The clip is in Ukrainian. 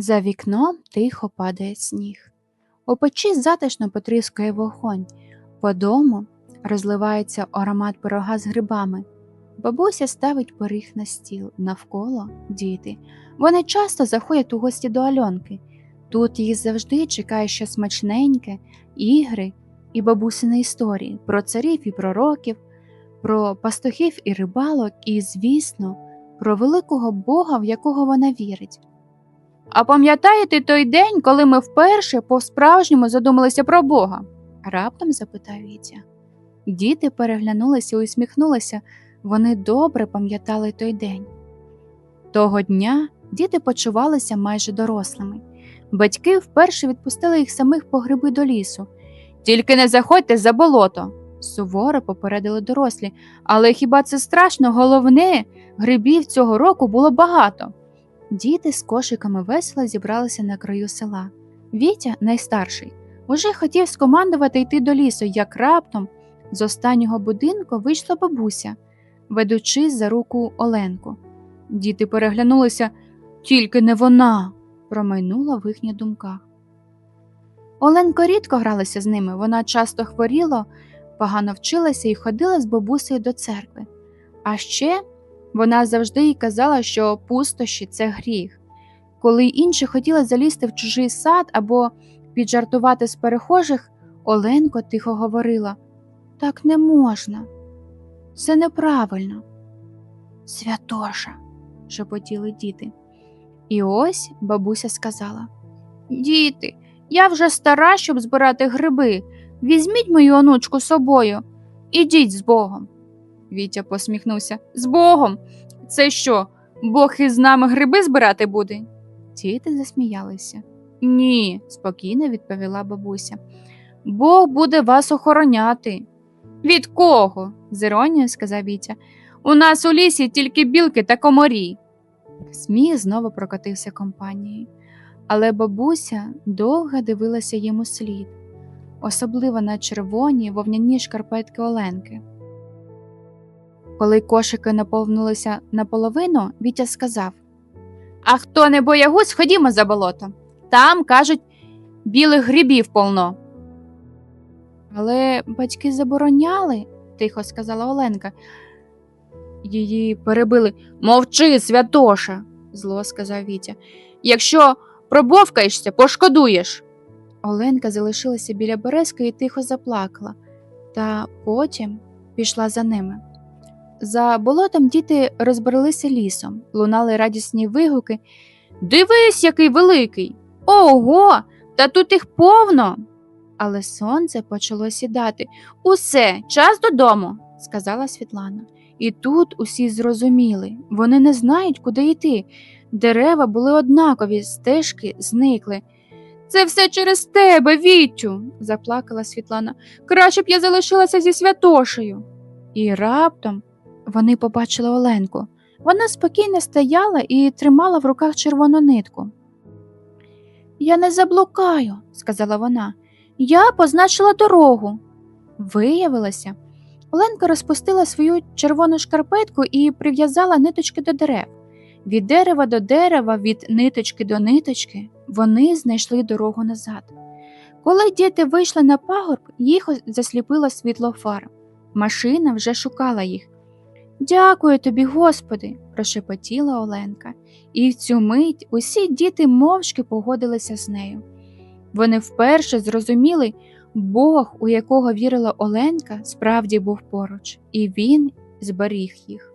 За вікном тихо падає сніг. У печі затишно потріскує вогонь. По дому розливається аромат пирога з грибами. Бабуся ставить пиріг на стіл, навколо діти. Вони часто заходять у гості до Альонки. Тут їх завжди чекає щось смачненьке, ігри і бабусини історії про царів і пророків, про пастухів і рибалок, і, звісно, про великого Бога, в якого вона вірить. А пам'ятаєте той день, коли ми вперше по-справжньому задумалися про Бога? раптом запитав Вітя. Діти переглянулися і усміхнулися, вони добре пам'ятали той день. Того дня діти почувалися майже дорослими. Батьки вперше відпустили їх самих по гриби до лісу. Тільки не заходьте за болото, суворо попередили дорослі, але хіба це страшно? Головне, грибів цього року було багато. Діти з кошиками весело зібралися на краю села. Вітя, найстарший, уже хотів скомандувати йти до лісу, як раптом з останнього будинку вийшла бабуся, ведучи за руку Оленку. Діти переглянулися, тільки не вона, промайнула в їхніх думках. Оленко рідко гралася з ними, вона часто хворіла, погано вчилася і ходила з бабусею до церкви. А ще вона завжди їй казала, що пустощі це гріх. Коли інші хотіли залізти в чужий сад або піджартувати з перехожих, Оленко тихо говорила так не можна, це неправильно. Святоша, шепотіли діти. І ось бабуся сказала Діти, я вже стара, щоб збирати гриби. Візьміть мою онучку з собою. Ідіть з Богом. Вітя посміхнувся. З Богом. Це що, Бог із нами гриби збирати буде? Діти засміялися. Ні, спокійно відповіла бабуся. Бог буде вас охороняти. Від кого? з іронією сказав Вітя. У нас у лісі тільки білки та комарі. Сміх знову прокотився компанією, але бабуся довго дивилася йому слід, особливо на червоні вовняні шкарпетки Оленки. Коли кошики наповнилися наполовину, Вітя сказав А хто не боягуз, ходімо за болото. Там, кажуть, білих грибів повно. Але батьки забороняли, тихо сказала Оленка. Її перебили. Мовчи, святоша, зло сказав Вітя. Якщо пробовкаєшся, пошкодуєш. Оленка залишилася біля березки і тихо заплакала, та потім пішла за ними. За болотом діти розбрелися лісом, лунали радісні вигуки. Дивись, який великий! Ого, та тут їх повно. Але сонце почало сідати. Усе, час додому, сказала Світлана. І тут усі зрозуміли вони не знають, куди йти. Дерева були однакові, стежки зникли. Це все через тебе, Вітю, заплакала Світлана. Краще б я залишилася зі святошею. І раптом вони побачили Оленку. Вона спокійно стояла і тримала в руках червону нитку. Я не заблукаю, сказала вона. Я позначила дорогу. Виявилося, Оленка розпустила свою червону шкарпетку і прив'язала ниточки до дерев. Від дерева до дерева, від ниточки до ниточки вони знайшли дорогу назад. Коли діти вийшли на пагорб, їх засліпило світло фар. Машина вже шукала їх. Дякую тобі, Господи, прошепотіла Оленка, і в цю мить усі діти мовчки погодилися з нею. Вони вперше зрозуміли, Бог, у якого вірила Оленка, справді був поруч, і він зберіг їх.